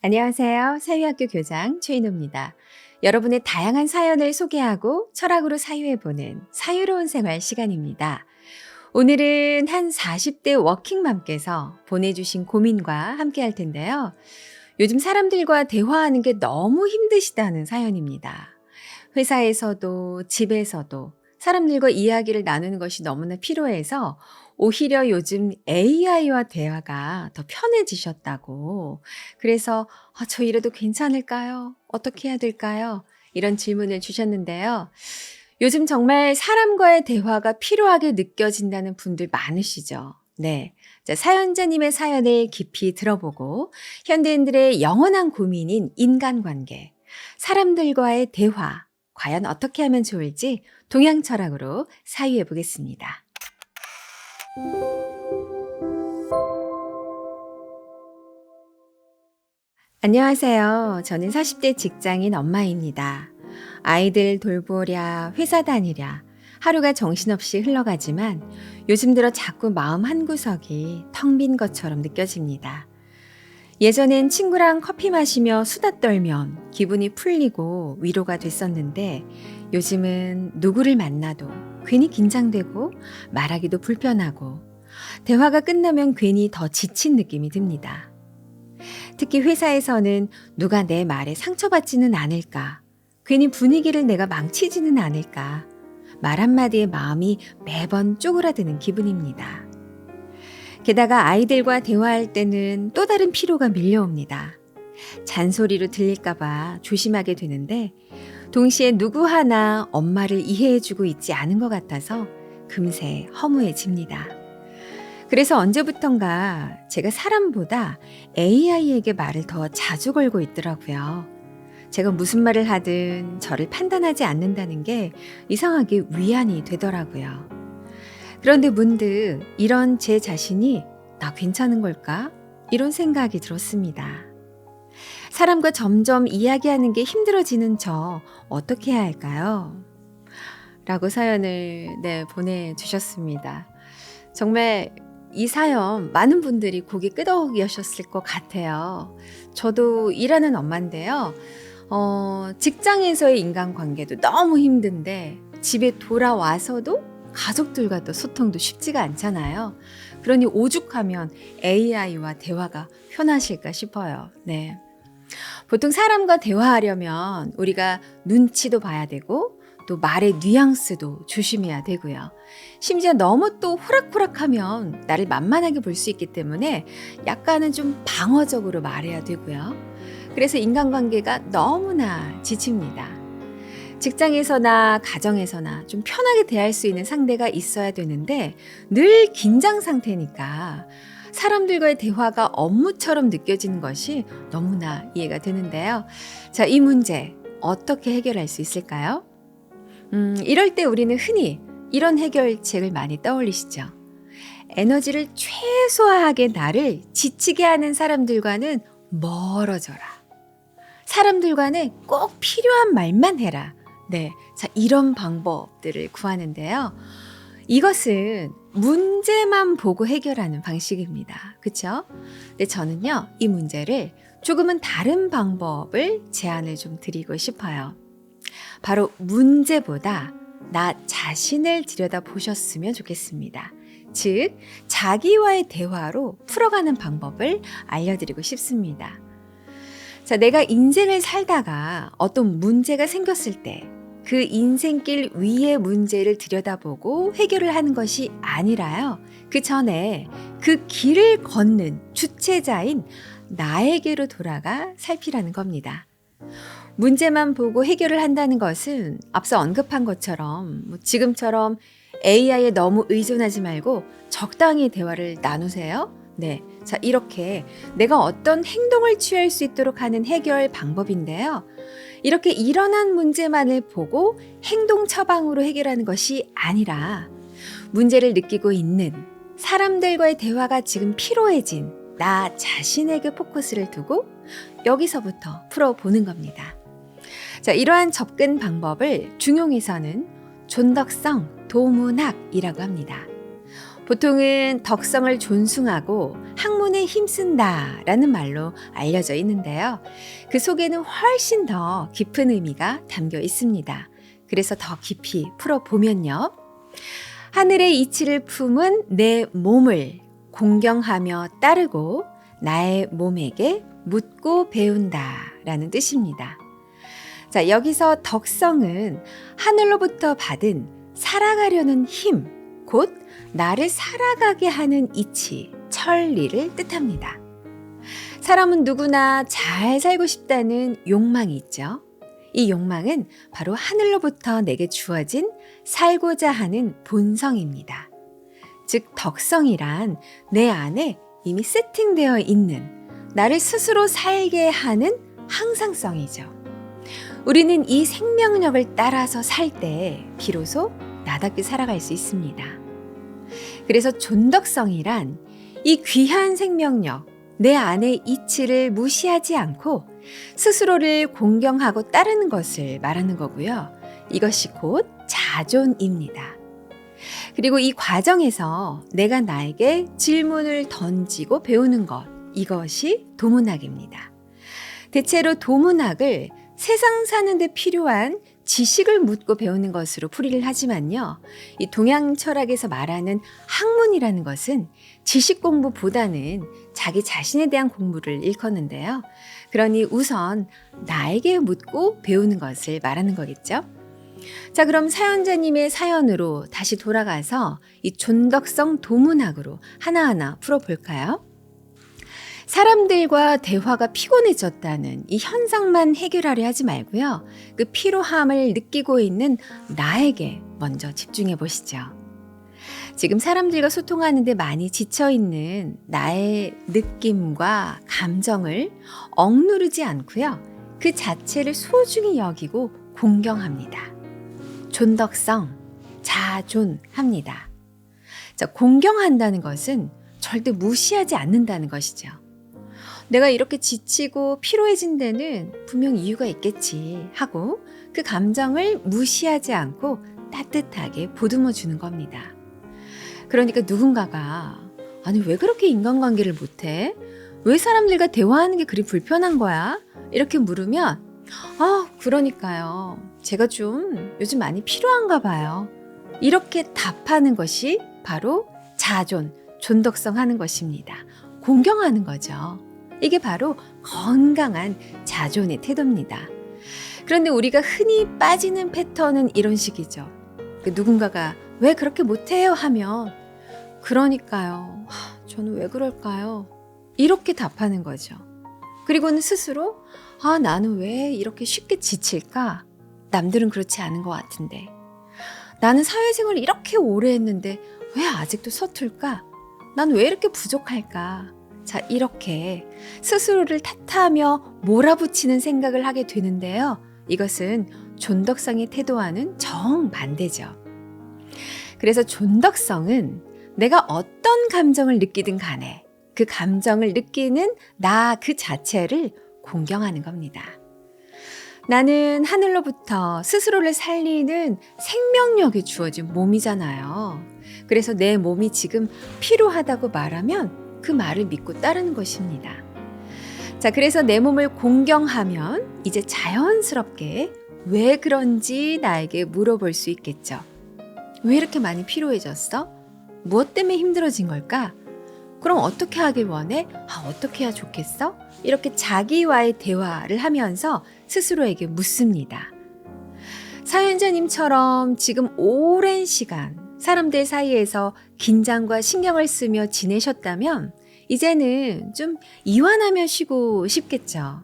안녕하세요. 사유학교 교장 최인호입니다. 여러분의 다양한 사연을 소개하고 철학으로 사유해보는 사유로운 생활 시간입니다. 오늘은 한 40대 워킹맘께서 보내주신 고민과 함께 할 텐데요. 요즘 사람들과 대화하는 게 너무 힘드시다는 사연입니다. 회사에서도 집에서도 사람들과 이야기를 나누는 것이 너무나 필요해서 오히려 요즘 AI와 대화가 더 편해지셨다고. 그래서 아, 저 이래도 괜찮을까요? 어떻게 해야 될까요? 이런 질문을 주셨는데요. 요즘 정말 사람과의 대화가 필요하게 느껴진다는 분들 많으시죠? 네. 자, 사연자님의 사연을 깊이 들어보고 현대인들의 영원한 고민인 인간관계, 사람들과의 대화, 과연 어떻게 하면 좋을지 동양 철학으로 사유해 보겠습니다. 안녕하세요. 저는 40대 직장인 엄마입니다. 아이들 돌보랴, 회사 다니랴, 하루가 정신없이 흘러가지만 요즘 들어 자꾸 마음 한구석이 텅 빈 것처럼 느껴집니다. 예전엔 친구랑 커피 마시며 수다 떨면 기분이 풀리고 위로가 됐었는데 요즘은 누구를 만나도 괜히 긴장되고 말하기도 불편하고 대화가 끝나면 괜히 더 지친 느낌이 듭니다. 특히 회사에서는 누가 내 말에 상처받지는 않을까, 괜히 분위기를 내가 망치지는 않을까, 말 한마디에 마음이 매번 쪼그라드는 기분입니다. 게다가 아이들과 대화할 때는 또 다른 피로가 밀려옵니다. 잔소리로 들릴까봐 조심하게 되는데, 동시에 누구 하나 엄마를 이해해주고 있지 않은 것 같아서 금세 허무해집니다. 그래서 언제부턴가 제가 사람보다 AI에게 말을 더 자주 걸고 있더라고요. 제가 무슨 말을 하든 저를 판단하지 않는다는 게 이상하게 위안이 되더라고요. 그런데 문득 이런 제 자신이 나 괜찮은 걸까? 이런 생각이 들었습니다. 사람과 점점 이야기하는 게 힘들어지는 저 어떻게 해야 할까요? 라고 사연을 네, 보내주셨습니다. 정말 이 사연 많은 분들이 고개 끄덕이셨을 것 같아요. 저도 일하는 엄마인데요. 어, 직장에서의 인간관계도 너무 힘든데 집에 돌아와서도 가족들과 또 소통도 쉽지가 않잖아요. 그러니 오죽하면 AI와 대화가 편하실까 싶어요. 네. 보통 사람과 대화하려면 우리가 눈치도 봐야 되고 또 말의 뉘앙스도 조심해야 되고요. 심지어 너무 또 호락호락하면 나를 만만하게 볼 수 있기 때문에 약간은 좀 방어적으로 말해야 되고요. 그래서 인간관계가 너무나 지칩니다. 직장에서나 가정에서나 좀 편하게 대할 수 있는 상대가 있어야 되는데 늘 긴장 상태니까 사람들과의 대화가 업무처럼 느껴지는 것이 너무나 이해가 되는데요. 자, 이 문제 어떻게 해결할 수 있을까요? 음, 이럴 때 우리는 흔히 이런 해결책을 많이 떠올리시죠. 에너지를 최소화하게 나를 지치게 하는 사람들과는 멀어져라. 사람들과는 꼭 필요한 말만 해라. 네. 자, 이런 방법들을 구하는데요. 이것은 문제만 보고 해결하는 방식입니다. 그쵸? 근데 저는요, 이 문제를 조금은 다른 방법을 제안을 좀 드리고 싶어요. 바로 문제보다 나 자신을 들여다 보셨으면 좋겠습니다. 즉, 자기와의 대화로 풀어가는 방법을 알려드리고 싶습니다. 자, 내가 인생을 살다가 어떤 문제가 생겼을 때 그 인생길 위의 문제를 들여다보고 해결을 하는 것이 아니라요. 그 전에 그 길을 걷는 주체자인 나에게로 돌아가 살피라는 겁니다. 문제만 보고 해결을 한다는 것은 앞서 언급한 것처럼 뭐 지금처럼 AI에 너무 의존하지 말고 적당히 대화를 나누세요. 네. 자, 이렇게 내가 어떤 행동을 취할 수 있도록 하는 해결 방법인데요. 이렇게 일어난 문제만을 보고 행동 처방으로 해결하는 것이 아니라 문제를 느끼고 있는 사람들과의 대화가 지금 필요해진 나 자신에게 포커스를 두고 여기서부터 풀어보는 겁니다. 자, 이러한 접근 방법을 중용에서는 존덕성 도문학이라고 합니다. 보통은 덕성을 존숭하고 학문에 힘쓴다 라는 말로 알려져 있는데요. 그 속에는 훨씬 더 깊은 의미가 담겨 있습니다. 그래서 더 깊이 풀어보면요. 하늘의 이치를 품은 내 몸을 공경하며 따르고 나의 몸에게 묻고 배운다 라는 뜻입니다. 자, 여기서 덕성은 하늘로부터 받은 살아가려는 힘, 곧 나를 살아가게 하는 이치, 천리를 뜻합니다. 사람은 누구나 잘 살고 싶다는 욕망이 있죠. 이 욕망은 바로 하늘로부터 내게 주어진 살고자 하는 본성입니다. 즉, 덕성이란 내 안에 이미 세팅되어 있는 나를 스스로 살게 하는 항상성이죠. 우리는 이 생명력을 따라서 살 때 비로소 나답게 살아갈 수 있습니다. 그래서 존덕성이란 이 귀한 생명력, 내 안의 이치를 무시하지 않고 스스로를 공경하고 따르는 것을 말하는 거고요. 이것이 곧 자존입니다. 그리고 이 과정에서 내가 나에게 질문을 던지고 배우는 것, 이것이 도문학입니다. 대체로 도문학을 세상 사는데 필요한 지식을 묻고 배우는 것으로 풀이를 하지만요. 이 동양 철학에서 말하는 학문이라는 것은 지식 공부보다는 자기 자신에 대한 공부를 일컫는데요. 그러니 우선 나에게 묻고 배우는 것을 말하는 거겠죠. 자, 그럼 사연자님의 사연으로 다시 돌아가서 이 존덕성 도문학으로 하나하나 풀어볼까요? 사람들과 대화가 피곤해졌다는 이 현상만 해결하려 하지 말고요. 그 피로함을 느끼고 있는 나에게 먼저 집중해 보시죠. 지금 사람들과 소통하는데 많이 지쳐 있는 나의 느낌과 감정을 억누르지 않고요. 그 자체를 소중히 여기고 공경합니다. 존덕성, 자존합니다. 자, 공경한다는 것은 절대 무시하지 않는다는 것이죠. 내가 이렇게 지치고 피로해진 데는 분명 이유가 있겠지 하고 그 감정을 무시하지 않고 따뜻하게 보듬어 주는 겁니다. 그러니까 누군가가 아니 왜 그렇게 인간관계를 못해? 왜 사람들과 대화하는 게 그리 불편한 거야? 이렇게 물으면 아 그러니까요. 제가 좀 요즘 많이 필요한가 봐요. 이렇게 답하는 것이 바로 자존, 존덕성 하는 것입니다. 공경하는 거죠. 이게 바로 건강한 자존의 태도입니다. 그런데 우리가 흔히 빠지는 패턴은 이런 식이죠. 그 누군가가 왜 그렇게 못해요 하면 그러니까요. 하, 저는 왜 그럴까요? 이렇게 답하는 거죠. 그리고는 스스로 아, 나는 왜 이렇게 쉽게 지칠까? 남들은 그렇지 않은 것 같은데. 나는 사회생활을 이렇게 오래 했는데 왜 아직도 서툴까? 난 왜 이렇게 부족할까? 자, 이렇게 스스로를 탓하며 몰아붙이는 생각을 하게 되는데요. 이것은 존덕성의 태도와는 정반대죠. 그래서 존덕성은 내가 어떤 감정을 느끼든 간에 그 감정을 느끼는 나 그 자체를 공경하는 겁니다. 나는 하늘로부터 스스로를 살리는 생명력이 주어진 몸이잖아요. 그래서 내 몸이 지금 필요하다고 말하면 그 말을 믿고 따르는 것입니다. 자, 그래서 내 몸을 공경하면 이제 자연스럽게 왜 그런지 나에게 물어볼 수 있겠죠. 왜 이렇게 많이 피로해졌어? 무엇 때문에 힘들어진 걸까? 그럼 어떻게 하길 원해? 아, 어떻게 해야 좋겠어? 이렇게 자기와의 대화를 하면서 스스로에게 묻습니다. 사연자님처럼 지금 오랜 시간 사람들 사이에서 긴장과 신경을 쓰며 지내셨다면 이제는 좀 이완하며 쉬고 싶겠죠.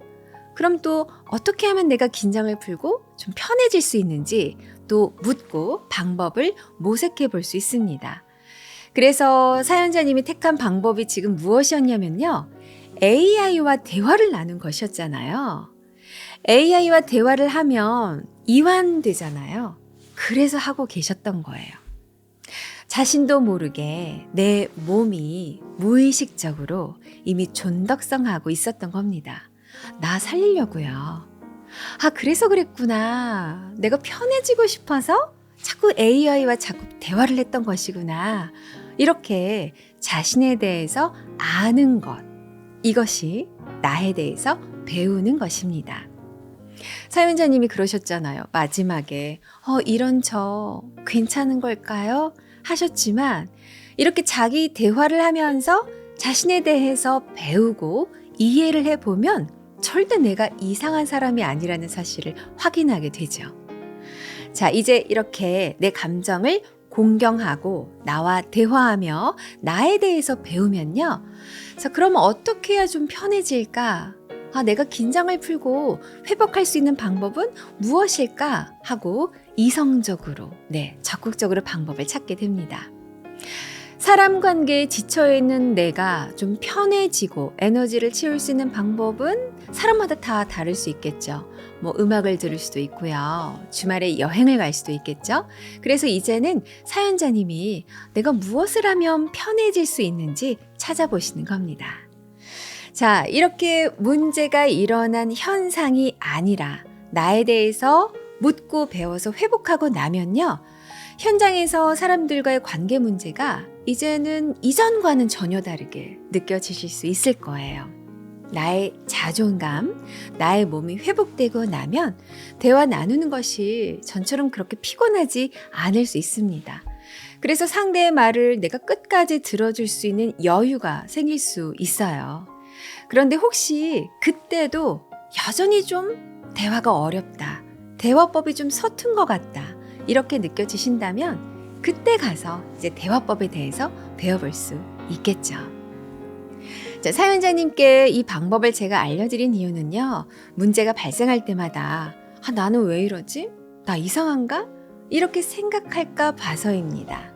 그럼 또 어떻게 하면 내가 긴장을 풀고 좀 편해질 수 있는지 또 묻고 방법을 모색해 볼 수 있습니다. 그래서 사연자님이 택한 방법이 지금 무엇이었냐면요. AI와 대화를 나눈 것이었잖아요. AI와 대화를 하면 이완되잖아요. 그래서 하고 계셨던 거예요. 자신도 모르게 내 몸이 무의식적으로 이미 존덕성하고 있었던 겁니다. 나 살리려고요. 아, 그래서 그랬구나. 내가 편해지고 싶어서 자꾸 AI와 자꾸 대화를 했던 것이구나. 이렇게 자신에 대해서 아는 것. 이것이 나에 대해서 배우는 것입니다. 사연자님이 그러셨잖아요. 마지막에, 어, 이런 저 괜찮은 걸까요? 하셨지만, 이렇게 자기 대화를 하면서 자신에 대해서 배우고 이해를 해보면 절대 내가 이상한 사람이 아니라는 사실을 확인하게 되죠. 자, 이제 이렇게 내 감정을 공경하고 나와 대화하며 나에 대해서 배우면요. 그래서 그럼 어떻게 해야 좀 편해질까? 아, 내가 긴장을 풀고 회복할 수 있는 방법은 무엇일까? 하고 이성적으로, 네, 적극적으로 방법을 찾게 됩니다. 사람 관계에 지쳐있는 내가 좀 편해지고 에너지를 채울 수 있는 방법은 사람마다 다 다를 수 있겠죠. 뭐 음악을 들을 수도 있고요. 주말에 여행을 갈 수도 있겠죠. 그래서 이제는 사연자님이 내가 무엇을 하면 편해질 수 있는지 찾아보시는 겁니다. 자, 이렇게 문제가 일어난 현상이 아니라 나에 대해서 묻고 배워서 회복하고 나면요. 현장에서 사람들과의 관계 문제가 이제는 이전과는 전혀 다르게 느껴지실 수 있을 거예요. 나의 자존감, 나의 몸이 회복되고 나면 대화 나누는 것이 전처럼 그렇게 피곤하지 않을 수 있습니다. 그래서 상대의 말을 내가 끝까지 들어줄 수 있는 여유가 생길 수 있어요. 그런데 혹시 그때도 여전히 좀 대화가 어렵다. 대화법이 좀 서툰 것 같다. 이렇게 느껴지신다면 그때 가서 이제 대화법에 대해서 배워볼 수 있겠죠. 자, 사연자님께 이 방법을 제가 알려드린 이유는요, 문제가 발생할 때마다, 아, 나는 왜 이러지? 나 이상한가? 이렇게 생각할까 봐서입니다.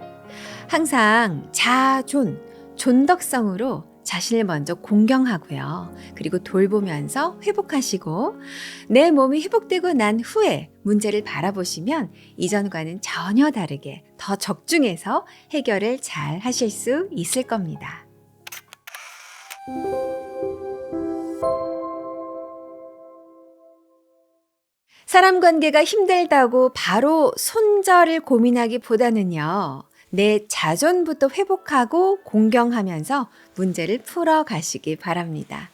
항상 자존, 존덕성으로 자신을 먼저 공경하고요. 그리고 돌보면서 회복하시고 내 몸이 회복되고 난 후에 문제를 바라보시면 이전과는 전혀 다르게 더 적중해서 해결을 잘 하실 수 있을 겁니다. 사람 관계가 힘들다고 바로 손절을 고민하기보다는요. 내 자존부터 회복하고 공경하면서 문제를 풀어 가시기 바랍니다.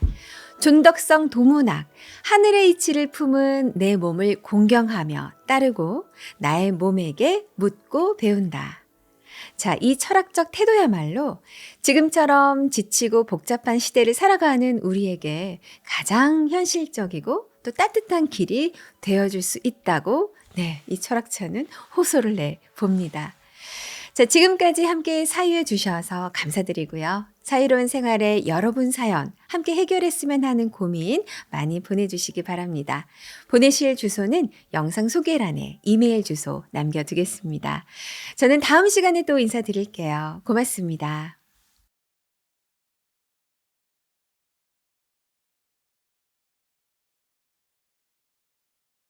존덕성 도문학, 하늘의 이치를 품은 내 몸을 공경하며 따르고 나의 몸에게 묻고 배운다. 자, 이 철학적 태도야말로 지금처럼 지치고 복잡한 시대를 살아가는 우리에게 가장 현실적이고 또 따뜻한 길이 되어줄 수 있다고 네, 이 철학처는 호소를 내 봅니다. 자, 지금까지 함께 사유해 주셔서 감사드리고요. 사이로운 생활에 여러분 사연 함께 해결했으면 하는 고민 많이 보내주시기 바랍니다. 보내실 주소는 영상 소개란에 이메일 주소 남겨두겠습니다. 저는 다음 시간에 또 인사드릴게요. 고맙습니다.